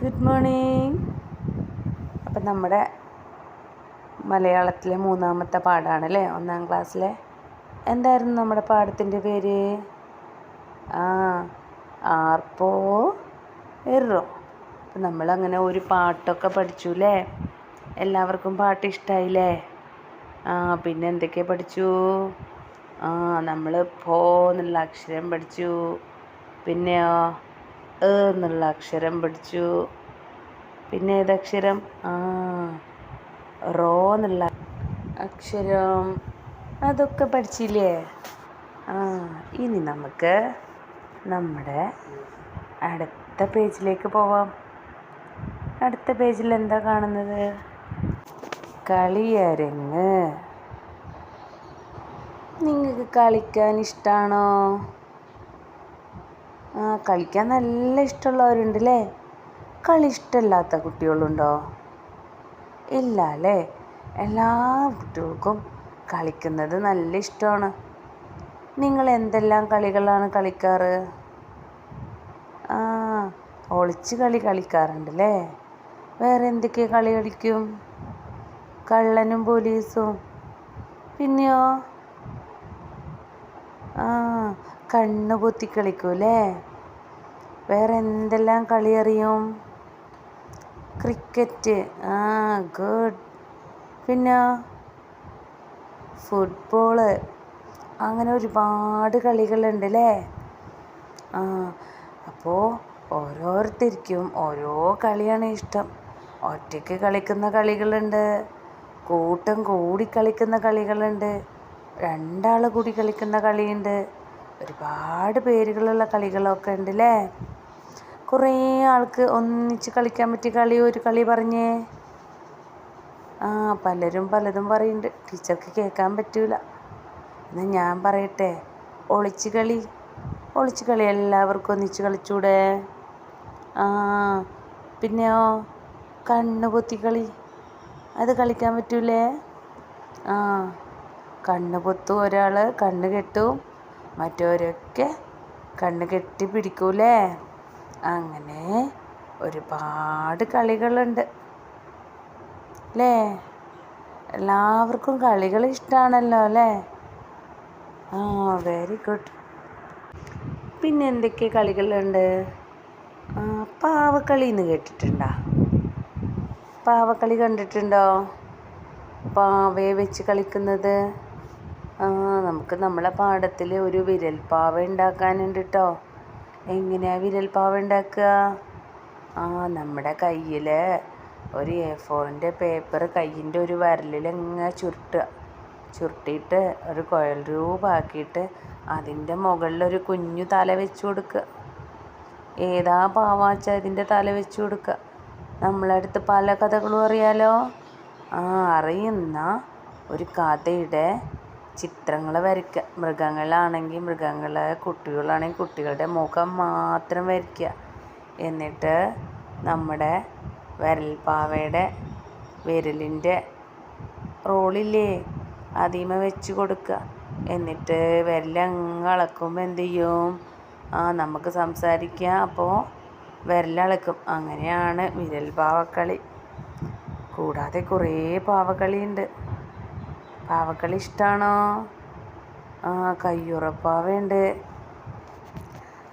Good morning. അപ്പം നമ്മുടെ മലയാളത്തിലെ മൂന്നാമത്തെ പാഠമാണല്ലേ ഒന്നാം ക്ലാസ്സിലെ. എന്തായിരുന്നു നമ്മുടെ പാഠത്തിന്റെ പേര്? ആ ആർപ്പോ എറോ. അപ്പം നമ്മളങ്ങനെ ഒരു പാട്ടൊക്കെ പഠിച്ചു അല്ലേ എല്ലാവർക്കും പാട്ട് ഇഷ്ടമായില്ലേ ആ പിന്നെ എന്തൊക്കെ പഠിച്ചു? ആ നമ്മൾ പോ എന്നുള്ള അക്ഷരം പഠിച്ചു. പിന്നെയോ? ഏ എന്നുള്ള അക്ഷരം പഠിച്ചു പിന്നെ ഏതക്ഷരം ആ റോ എന്നുള്ള അക്ഷരം. അതൊക്കെ പഠിച്ചില്ലേ? ആ ഇനി നമുക്ക് നമ്മുടെ അടുത്ത പേജിലേക്ക് പോവാം. അടുത്ത പേജിൽ എന്താ കാണുന്നത്? കളിയരങ്ങ്. നിങ്ങൾക്ക് കളിക്കാൻ ഇഷ്ടമാണോ കളിക്കാൻ നല്ല ഇഷ്ടമുള്ളവരുണ്ട് അല്ലേ കളി ഇഷ്ടമില്ലാത്ത കുട്ടികളുണ്ടോ? ഇല്ല അല്ലേ എല്ലാ കുട്ടികൾക്കും കളിക്കുന്നത് നല്ല ഇഷ്ടമാണ്. നിങ്ങൾ എന്തെല്ലാം കളികളാണ് കളിക്കാറ്? ആ ഒളിച്ച് കളി കളിക്കാറുണ്ട് അല്ലേ വേറെ എന്തൊക്കെ കളി കളിക്കും? കള്ളനും പോലീസും. പിന്നെയോ? ആ കണ്ണ് പൊത്തി കളിക്കും അല്ലേ വേറെ എന്തെല്ലാം കളി അറിയും ക്രിക്കറ്റ് ആ ഗുഡ് പിന്നെ ഫുട്ബോൾ അങ്ങനെ ഒരുപാട് കളികളുണ്ട് അല്ലേ ആ അപ്പോൾ ഓരോരുത്തർക്കും ഓരോ കളിയാണ് ഇഷ്ടം. ഒറ്റയ്ക്ക് കളിക്കുന്ന കളികളുണ്ട്. കൂട്ടം കൂടി കളിക്കുന്ന കളികളുണ്ട്. രണ്ടാൾ കൂടി കളിക്കുന്ന കളിയുണ്ട്. ഒരുപാട് പേരുകളുള്ള കളികളൊക്കെ ഉണ്ട് അല്ലേ കുറേ ആൾക്ക് ഒന്നിച്ച് കളിക്കാൻ പറ്റിയ കളി ഒരു കളി പറഞ്ഞേ. ആ പലരും പലതും പറയുന്നുണ്ട് ടീച്ചർക്ക് കേൾക്കാൻ പറ്റൂല. എന്നാൽ ഞാൻ പറയട്ടെ. ഒളിച്ച് കളി. ഒളിച്ച് കളി എല്ലാവർക്കും ഒന്നിച്ച് കളിച്ചൂടെ? ആ പിന്നെയോ? കണ്ണ് പൊത്തി കളി. അത് കളിക്കാൻ പറ്റൂലേ? ആ കണ്ണ് പൊത്തും ഒരാൾ കണ്ണ് കെട്ടും. മറ്റവരൊക്കെ കണ്ണ് കെട്ടി പിടിക്കൂലേ? അങ്ങനെ ഒരുപാട് കളികളുണ്ട്. അല്ലേ എല്ലാവർക്കും കളികൾ ഇഷ്ടമാണല്ലോ അല്ലേ ആ വെരി ഗുഡ് പിന്നെ എന്തൊക്കെ കളികളുണ്ട്? പാവക്കളി എന്ന് കേട്ടിട്ടുണ്ടോ? പാവക്കളി കണ്ടിട്ടുണ്ടോ? പാവയെ വെച്ച് കളിക്കുന്നത്. ആ നമുക്ക് നമ്മളെ പാടത്തിൽ ഒരു വിരൽ പാവ ഉണ്ടാക്കാനുണ്ട് കേട്ടോ എങ്ങനെയാണ് വിരൽപ്പാവ ഉണ്ടാക്കുക? ആ നമ്മുടെ കയ്യിൽ ഒരു എ ഫോറിന്റെ പേപ്പർ കയ്യിന്റെ ഒരു വിരലിൽ ഇങ്ങനെ ചുരുട്ടുക? ചുരുട്ടിയിട്ട് ഒരു കുഴൽ രൂപമാക്കിയിട്ട് അതിന്റെ മുകളിൽ ഒരു കുഞ്ഞു തല വെച്ച് കൊടുക്കുക. ഏതാ പാവാച്ചാൽ ഇതിന്റെ തല വെച്ച് കൊടുക്കുക? നമ്മളടുത്ത് പല കഥകളും അറിയാലോ? ആ അറിയുന്ന ഒരു കഥയുടെ ചിത്രങ്ങൾ വരയ്ക്കുക. മൃഗങ്ങളാണെങ്കിൽ മൃഗങ്ങളെ കുട്ടികളാണെങ്കിൽ കുട്ടികളുടെ മുഖം മാത്രം വരയ്ക്കുക. എന്നിട്ട് നമ്മുടെ വിരൽപ്പാവയുടെ വിരലിന്റെ റോളില്ലേ അതിമ വെച്ച് കൊടുക്കുക. എന്നിട്ട് വിരലങ്ങ് ഇളക്കുമ്പോൾ എന്ത് ചെയ്യും? ആ നമുക്ക് സംസാരിക്കാം. അപ്പോൾ വിരലളക്കും അങ്ങനെയാണ് വിരൽ പാവക്കളി കൂടാതെ കുറേ പാവക്കളിയുണ്ട്. പാവക്കളി ഇഷ്ടമാണോ ആ കയ്യുറപ്പാവയുണ്ട്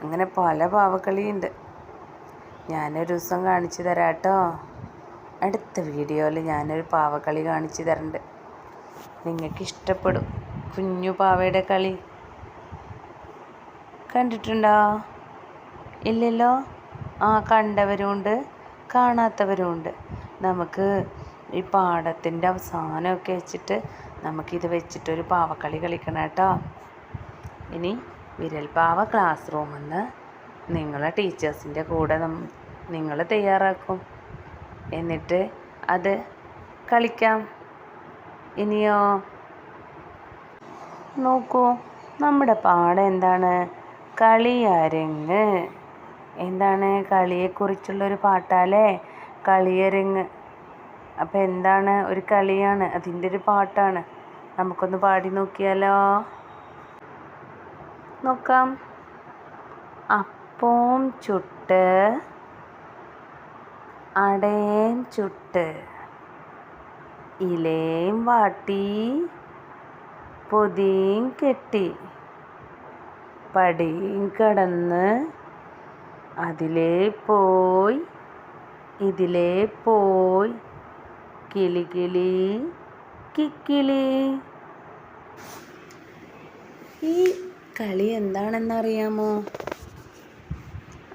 അങ്ങനെ പല പാവക്കളിയുണ്ട്. ഞാനൊരു ദിവസം കാണിച്ചു തരാം കേട്ടോ അടുത്ത വീഡിയോയിൽ ഞാനൊരു പാവക്കളി കാണിച്ചു തരണ്ട്. നിങ്ങൾക്ക് ഇഷ്ടപ്പെടും. കുഞ്ഞു പാവയുടെ കളി. കണ്ടിട്ടുണ്ടോ? ഇല്ലല്ലോ? ആ കണ്ടവരുമുണ്ട് കാണാത്തവരുമുണ്ട്. നമുക്ക് ഈ പാടത്തിന്റെ അവസാനമൊക്കെ വെച്ചിട്ട് നമുക്കിത് വെച്ചിട്ടൊരു പാവക്കളി കളിക്കണം കേട്ടോ. ഇനി വിരൽപാവ ക്ലാസ് റൂമിൽ നിന്ന് നിങ്ങളെ ടീച്ചേഴ്സിന്റെ കൂടെ നിങ്ങൾ തയ്യാറാക്കും. എന്നിട്ട് അത് കളിക്കാം. ഇനിയോ? നോക്കൂ നമ്മുടെ പാഠം എന്താണ്? കളിയരങ്ങ് എന്താണ് കളിയെക്കുറിച്ചുള്ളൊരു പാട്ടാലേ കളിയരങ്ങ്. അപ്പോൾ എന്താണ് ഒരു കളിയാണ് അതിന്റെ ഒരു പാട്ടാണ്. നമുക്കൊന്ന് പാടി നോക്കിയാലോ? നോക്കാം. അപ്പം ചുട്ട് അടേൻ ചുട്ട് ഇലയും വാട്ടി പൊതിയും കെട്ടി പടിയും കടന്ന് അതിലേ പോയി ഇതിലേ പോയി കിളി കിളി കിക്കിളി ഈ കളി എന്താണെന്നറിയാമോ?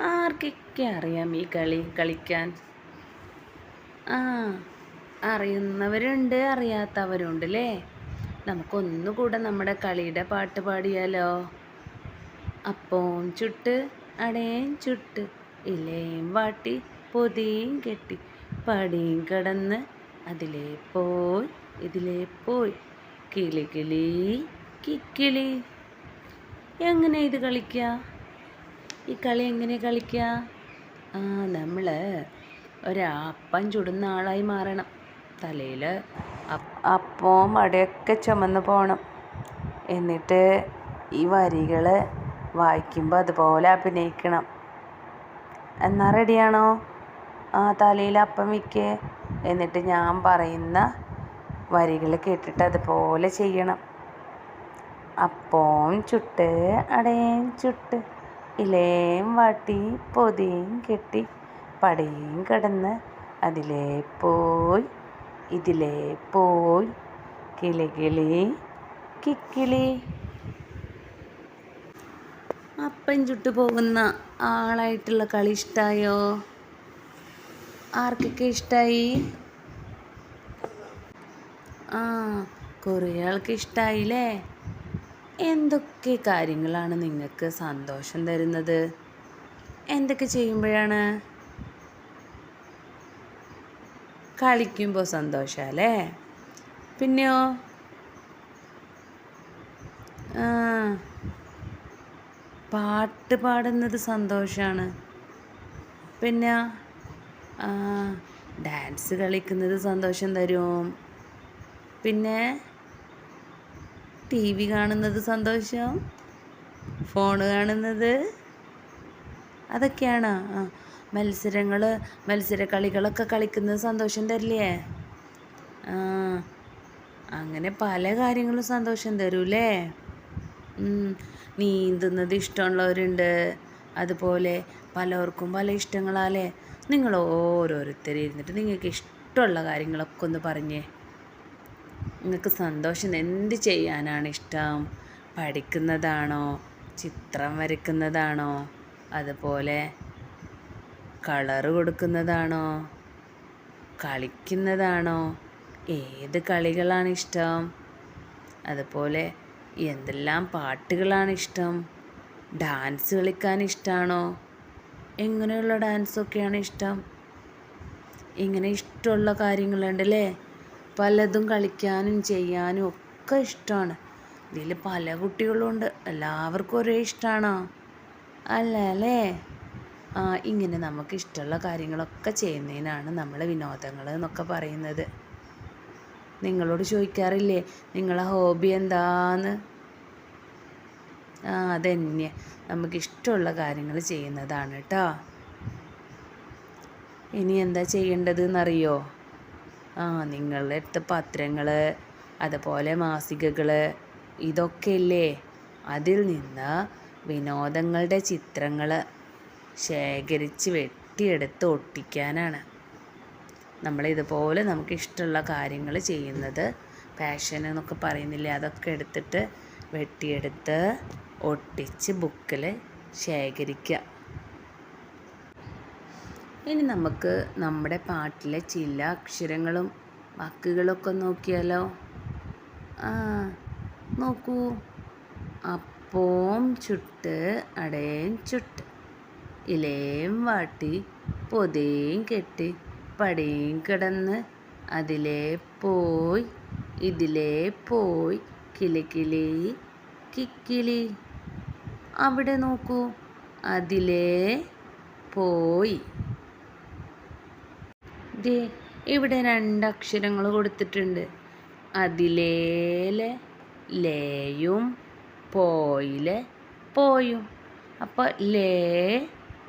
ആർക്കൊക്കെ അറിയാം ഈ കളി കളിക്കാൻ? ആ അറിയുന്നവരുണ്ട് അറിയാത്തവരുണ്ട് അല്ലേ നമുക്കൊന്നുകൂടെ നമ്മുടെ കളിയുടെ പാട്ട് പാടിയാലോ? അപ്പവും ചുട്ട് അടയും ചുട്ട് ഇലയും വാട്ടി പൊതിയും കെട്ടി പടിയും കടന്ന് അതിലേ പോയ് ഇതിലേ പോയ് കിളി കിളി. കിക്കിളി എങ്ങനെ ഇത് കളിക്കുക ഈ കളി എങ്ങനെ കളിക്കുക ആ നമ്മൾ ഒരപ്പം ചുടുന്ന ആളായി മാറണം. തലയിൽ അപ്പവും അടയൊക്കെ ചുമന്ന് പോകണം എന്നിട്ട് ഈ വരികൾ വായിക്കുമ്പോൾ അതുപോലെ അഭിനയിക്കണം. എന്നാൽ റെഡിയാണോ ആ തലയിൽ അപ്പം വയ്ക്ക് എന്നിട്ട് ഞാൻ പറയുന്ന വരികൾ കേട്ടിട്ട് അതുപോലെ ചെയ്യണം. അപ്പോം ചുട്ട് അടയും ചുട്ട് ഇലയും വാട്ടി പൊതിയും കെട്ടി പടയും കിടന്ന് അതിലേ പോയി ഇതിലേ പോയി കിളി കിളി കിക്കിളി. അപ്പം ചുട്ടു പോകുന്ന ആളായിട്ടുള്ള കളി ഇഷ്ടമായോ ആർക്കൊക്കെ ഇഷ്ടമായി ആ കുറേ ആൾക്ക് ഇഷ്ടമായില്ലേ എന്തൊക്കെ കാര്യങ്ങളാണ് നിങ്ങൾക്ക് സന്തോഷം തരുന്നത്? എന്തൊക്കെ ചെയ്യുമ്പോഴാണ്? കളിക്കുമ്പോൾ സന്തോഷമല്ലേ? പിന്നെയോ? പാട്ട് പാടുന്നത് സന്തോഷമാണ്. പിന്നെ ഡാൻസ് കളിക്കുന്നത് സന്തോഷം തരും. പിന്നെ ടി വി കാണുന്നത് സന്തോഷം? ഫോൺ കാണുന്നത്? അതൊക്കെയാണ്. ആ മത്സരങ്ങൾ മത്സര കളികളൊക്കെ കളിക്കുന്നത് സന്തോഷം തരില്ലേ? ആ അങ്ങനെ പല കാര്യങ്ങളും സന്തോഷം തരൂലേ? നീന്തുന്നത് ഇഷ്ടമുള്ളവരുണ്ട്. അതുപോലെ പലർക്കും പല ഇഷ്ടങ്ങളാലേ നിങ്ങൾ ഓരോരുത്തരും ഇരുന്നിട്ട് നിങ്ങൾക്ക് ഇഷ്ടമുള്ള കാര്യങ്ങളൊക്കെ ഒന്ന് പറഞ്ഞേ. നിങ്ങൾക്ക് സന്തോഷം എന്ത് ചെയ്യാനാണ് ഇഷ്ടം? പഠിക്കുന്നതാണോ? ചിത്രം വരയ്ക്കുന്നതാണോ? അതുപോലെ കളറ് കൊടുക്കുന്നതാണോ? കളിക്കുന്നതാണോ? ഏത് കളികളാണ് ഇഷ്ടം? അതുപോലെ എന്തെല്ലാം പാട്ടുകളാണ് ഇഷ്ടം? ഡാൻസ് കളിക്കാൻ ഇഷ്ടമാണോ എങ്ങനെയുള്ള ഡാൻസൊക്കെയാണ് ഇഷ്ടം? ഇങ്ങനെ ഇഷ്ടമുള്ള കാര്യങ്ങളുണ്ടല്ലേ? പലതും കളിക്കാനും ചെയ്യാനും ഒക്കെ ഇഷ്ടമാണ്. ഇതിൽ പല കുട്ടികളുണ്ട്. എല്ലാവർക്കും ഒരേ ഇഷ്ടമാണോ അല്ല അല്ലേ? ആ ഇങ്ങനെ നമുക്ക് ഇഷ്ടമുള്ള കാര്യങ്ങളൊക്കെ ചെയ്യുന്നതിനാണ് നമ്മൾ വിനോദങ്ങൾ എന്നൊക്കെ പറയുന്നത്. നിങ്ങളോട് ചോദിക്കാറില്ലേ നിങ്ങളെ ഹോബി എന്താന്ന്? അതന്നെ. നമുക്കിഷ്ടമുള്ള കാര്യങ്ങൾ ചെയ്യുന്നതാണ് കേട്ടോ ഇനി എന്താ ചെയ്യേണ്ടത് എന്നറിയോ ആ നിങ്ങളുടെ അടുത്ത പത്രങ്ങൾ അതുപോലെ മാസികകൾ ഇതൊക്കെയല്ലേ? അതിൽ നിന്ന് വിനോദങ്ങളുടെ ചിത്രങ്ങൾ ശേഖരിച്ച് വെട്ടിയെടുത്ത് ഒട്ടിക്കാനാണ്. നമ്മളിതുപോലെ നമുക്ക് ഇഷ്ടമുള്ള കാര്യങ്ങൾ ചെയ്യുന്നത് പാഷൻ എന്നൊക്കെ പറയുന്നില്ലേ അതൊക്കെ എടുത്തിട്ട് വെട്ടിയെടുത്ത് ഒട്ടിച്ച് ബുക്കിൽ ശേഖരിക്കുക ഇനി നമുക്ക് നമ്മുടെ പാട്ടിലെ ചില അക്ഷരങ്ങളും വാക്കുകളൊക്കെ നോക്കിയാലോ? ആ നോക്കൂ. അപ്പവും ചുട്ട് അടയും ചുട്ട്. ഇലയും വാട്ടി പൊതയും കെട്ടി പടിയും കിടന്ന് അതിലേ പോയി ഇതിലേ പോയി കിളിക്കിളി കിക്കിളി. അവിടെ നോക്കൂ. അതിലേ പോയി. ദേ ഇവിടെ രണ്ട് അക്ഷരങ്ങൾ കൊടുത്തിട്ടുണ്ട്. അതിലേലെ ലേയും പോയിലെ പോയും. അപ്പോൾ ലേ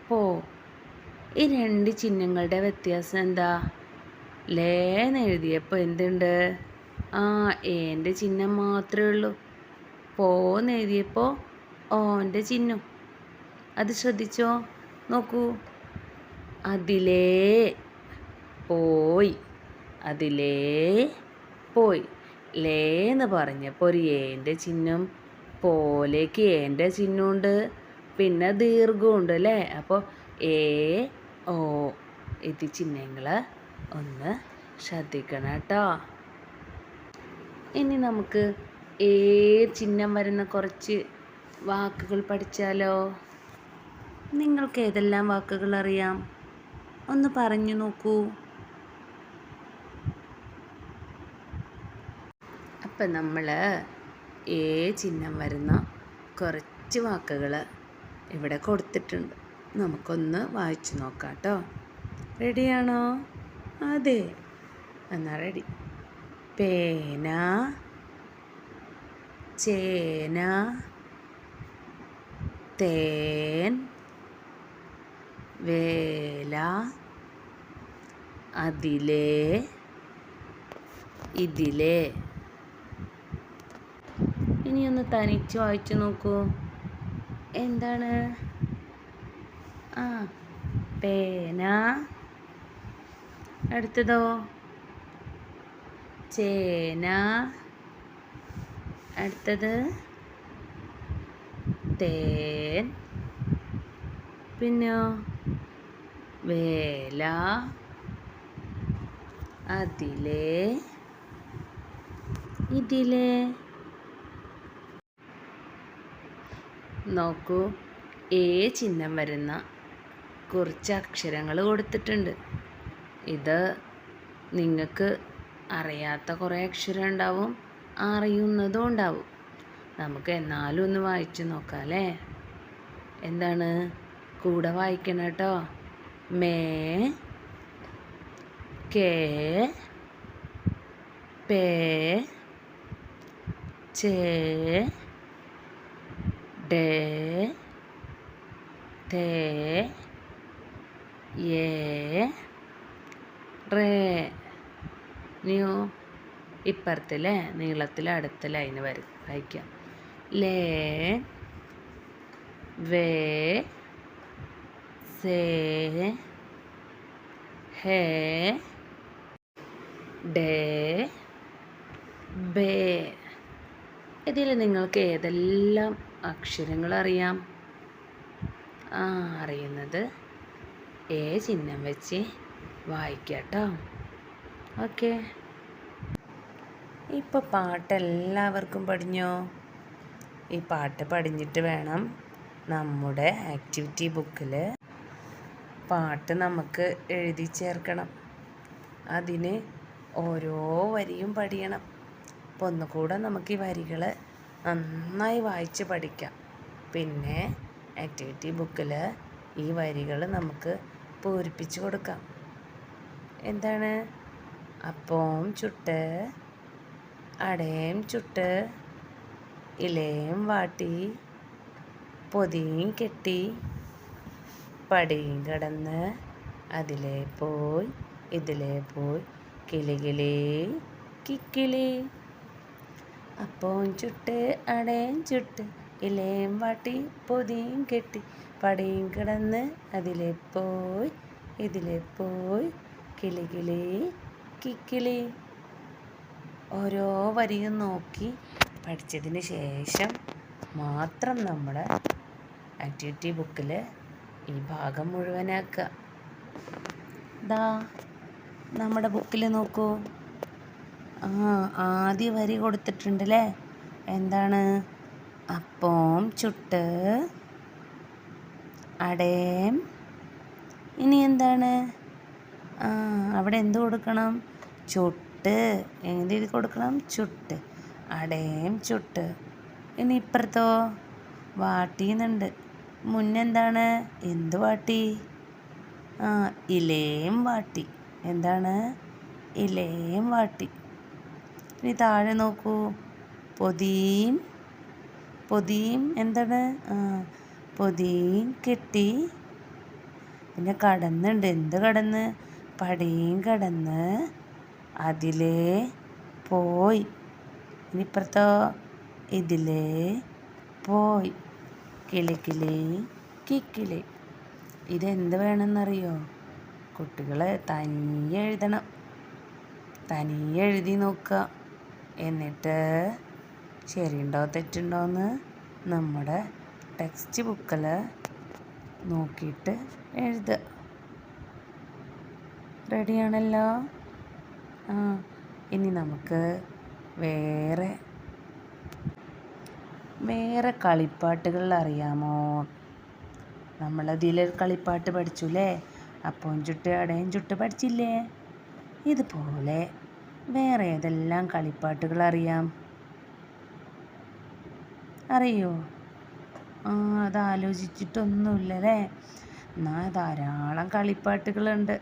പോ. ഈ രണ്ട് ചിഹ്നങ്ങളുടെ വ്യത്യാസം എന്താ? ലേന്ന് എഴുതിയപ്പോൾ എന്തുണ്ട്? ആ എന്റെ ചിഹ്നം മാത്രമേ ഉള്ളൂ. പോന്ന് എഴുതിയപ്പോൾ ഓന്റെ ചിഹ്നം അത് ശ്രദ്ധിച്ചോ? നോക്കൂ. അതിലേ പോയി. അതിലേ പോയി. ലേ എന്ന് പറഞ്ഞപ്പോൾ ഒരു ഏന്റെ ചിഹ്നം പോലേക്ക് ഏന്റെ ചിഹ്നമുണ്ട്. പിന്നെ ദീർഘമുണ്ട് അല്ലേ? അപ്പോൾ ഏ ഓ ഇത് ചിഹ്നങ്ങൾ ഒന്ന് ശ്രദ്ധിക്കണം കേട്ടോ. ഇനി നമുക്ക് ഏ ചിഹ്നം വരുന്ന കുറച്ച് വാക്കുകൾ പഠിച്ചാലോ? നിങ്ങൾക്ക് ഏതെല്ലാം വാക്കുകൾ അറിയാം ഒന്ന് പറഞ്ഞു നോക്കൂ. അപ്പം നമ്മൾ ഏ ചിഹ്നം വരുന്ന കുറച്ച് വാക്കുകൾ ഇവിടെ കൊടുത്തിട്ടുണ്ട്. നമുക്കൊന്ന് വായിച്ചു നോക്കാം കേട്ടോ. റെഡിയാണോ? അതെ. എന്നാൽ റെഡി. പേന ചേന തേൻ വേല അതിലെ ഇതിലെ. ഇനി ഒന്ന് തനിച്ച് വായിച്ചു നോക്കൂ. എന്താണ്? ആ പേന. അടുത്തതോ? ചേന. അടുത്തത്? തേൻ. പിന്നെയോ വേല. അതിലെ. ഇതിലെ. നോക്കൂ ഏ ചിഹ്നം വരുന്ന കുറച്ച് അക്ഷരങ്ങൾ കൊടുത്തിട്ടുണ്ട്. ഇത് നിങ്ങൾക്ക് അറിയാത്ത കുറേ അക്ഷരം ഉണ്ടാവും അറിയുന്നതും ഉണ്ടാവും. നമുക്ക് എന്നാലും ഒന്ന് വായിച്ചു നോക്കാം അല്ലേ എന്താണ്? കൂടെ വായിക്കണം കേട്ടോ. മേ കേ പേ ചേ ഡേ തേ ഏ റേ. നീയോ ഇപ്പുറത്തില്ലേ? നീളത്തിൽ അടുത്ത ലൈന് വരും വായിക്കാം. Lay way say hay day bay. ഇതിൽ നിങ്ങൾക്ക് ഏതെല്ലാം അക്ഷരങ്ങൾ അറിയാം ആ അറിയുന്നത് ഏ ചിഹ്നം വെച്ച് വായിക്കാട്ടോ. ഓക്കെ. ഇപ്പോൾ പാട്ട് എല്ലാവർക്കും പഠിഞ്ഞോ? ഈ പാട്ട് പഠിഞ്ഞിട്ട് വേണം നമ്മുടെ ആക്ടിവിറ്റി ബുക്കിൽ പാട്ട് നമുക്ക് എഴുതി ചേർക്കണം. അതിന് ഓരോ വരിയും പഠിക്കണം അപ്പോൾ ഒന്നുകൂടെ നമുക്ക് ഈ വരികൾ നന്നായി വായിച്ച് പഠിക്കാം. പിന്നെ ആക്ടിവിറ്റി ബുക്കിൽ ഈ വരികൾ നമുക്ക് പൂരിപ്പിച്ച് കൊടുക്കാം. എന്താണ്? അപ്പവും ചുട്ട് അടയും ചുട്ട് ഇലയും വാട്ടി പൊതിയും കെട്ടി പടിയും കടന്ന് അതിലെ പോയി ഇതിലെ പോയി കിളികിളി കിക്കിളി അപ്പവും ചുട്ട് അടയും ചുട്ട് ഇലയും വാട്ടി പൊതിയും കെട്ടി പടിയും കിടന്ന് അതിലെ പോയി ഇതിലെ പോയി കിളികിളി കിക്കിളി ഓരോ വരിയും നോക്കി പഠിച്ചതിന് ശേഷം മാത്രം നമ്മൾ ആക്ടിവിറ്റി ബുക്കിൽ ഈ ഭാഗം മുഴുവനാക്കുക. ദാ നമ്മുടെ ബുക്കിൽ നോക്കൂ. ആ ആദ്യ വരി കൊടുത്തിട്ടുണ്ടല്ലേ എന്താണ്? അപ്പം ചുട്ട് അടേം. ഇനി എന്താണ്? അവിടെ എന്ത് കൊടുക്കണം? ചുട്ട്. എന്ത് കൊടുക്കണം? ചുട്ട്. അടയും ചുട്ട്. ഇനി ഇപ്പുറത്തോ? വാട്ടിന്നുണ്ട്. മുന്നെന്താണ്? എന്ത് വാട്ടി? ആ ഇലയും വാട്ടി. എന്താണ്? ഇലയും വാട്ടി. ഇനി താഴെ നോക്കൂ. പൊതിയും പൊതിയും എന്താണ്? പൊതിയും കെട്ടി. പിന്നെ കടന്നുണ്ട്. എന്ത് കടന്ന്? പടിയും കടന്ന്. അതിലേ പോയി. ഇനിയിപ്പുറത്തോ ഇതിലേ പോയി. കിളിക്കിളി കിളി കിക്കിളി ഇതെന്ത് വേണമെന്നറിയോ? കുട്ടികൾ തനിയെ എഴുതണം. തനിയെ എഴുതി നോക്കുക. എന്നിട്ട് ശരിയുണ്ടോ തെറ്റുണ്ടോ എന്ന് നമ്മുടെ ടെക്സ്റ്റ് ബുക്കിൽ നോക്കിയിട്ട് എഴുതുക. റെഡിയാണല്ലോ ആ ഇനി നമുക്ക് വേറെ വേറെ കളിപ്പാട്ടുകൾ അറിയാമോ? നമ്മളതിൽ കളിപ്പാട്ട് പഠിച്ചു അല്ലേ അപ്പം ചുട്ട് അടയും ചുട്ട് പഠിച്ചില്ലേ? ഇതുപോലെ വേറെ ഏതെല്ലാം കളിപ്പാട്ടുകൾ അറിയാം? അറിയോ? ആ അത് ആലോചിച്ചിട്ടൊന്നുമില്ലല്ലേ എന്നാൽ ധാരാളം കളിപ്പാട്ടുകളുണ്ട്.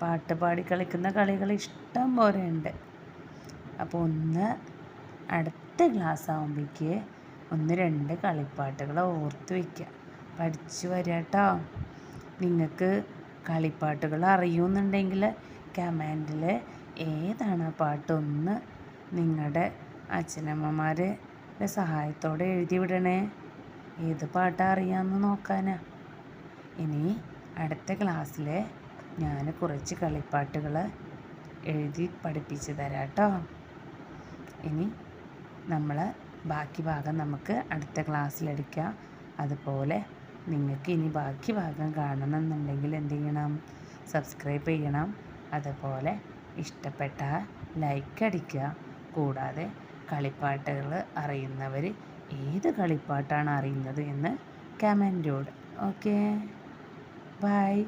പാട്ട് പാടി കളിക്കുന്ന കളികൾ ഇഷ്ടം പോലെ ഉണ്ട് അപ്പോൾ ഒന്ന് അടുത്ത ക്ലാസ് ആകുമ്പോഴേക്ക് ഒന്ന് രണ്ട് കളിപ്പാട്ടുകൾ ഓർത്ത് വയ്ക്കുക. പഠിച്ചു വരിക കേട്ടോ. നിങ്ങൾക്ക് കളിപ്പാട്ടുകൾ അറിയുമെന്നുണ്ടെങ്കിൽ കമാൻഡിൽ ഏതാണ് ആ പാട്ടൊന്ന് നിങ്ങളുടെ അച്ഛനമ്മമാരുടെ സഹായത്തോടെ എഴുതി വിടണേ. ഏത് പാട്ടാ അറിയാമെന്ന് നോക്കാനാ. ഇനി അടുത്ത ക്ലാസ്സിൽ ഞാൻ കുറച്ച് കളിപ്പാട്ടുകൾ എഴുതി പഠിപ്പിച്ച് തരാം കേട്ടോ. ഇനി നമ്മൾ ബാക്കി ഭാഗം നമുക്ക് അടുത്ത ക്ലാസ്സിലെടുക്കാം അതുപോലെ നിങ്ങൾക്ക് ഇനി ബാക്കി ഭാഗം കാണണമെന്നുണ്ടെങ്കിൽ എന്ത് ചെയ്യണം? സബ്സ്ക്രൈബ് ചെയ്യണം. അതുപോലെ ഇഷ്ടപ്പെട്ട ലൈക്ക് അടിക്കുക. കൂടാതെ കളിപ്പാട്ടുകൾ അറിയുന്നവർ ഏത് കളിപ്പാട്ടാണ് അറിയുന്നത് എന്ന് കമന്റോട് ഓക്കേ ബൈ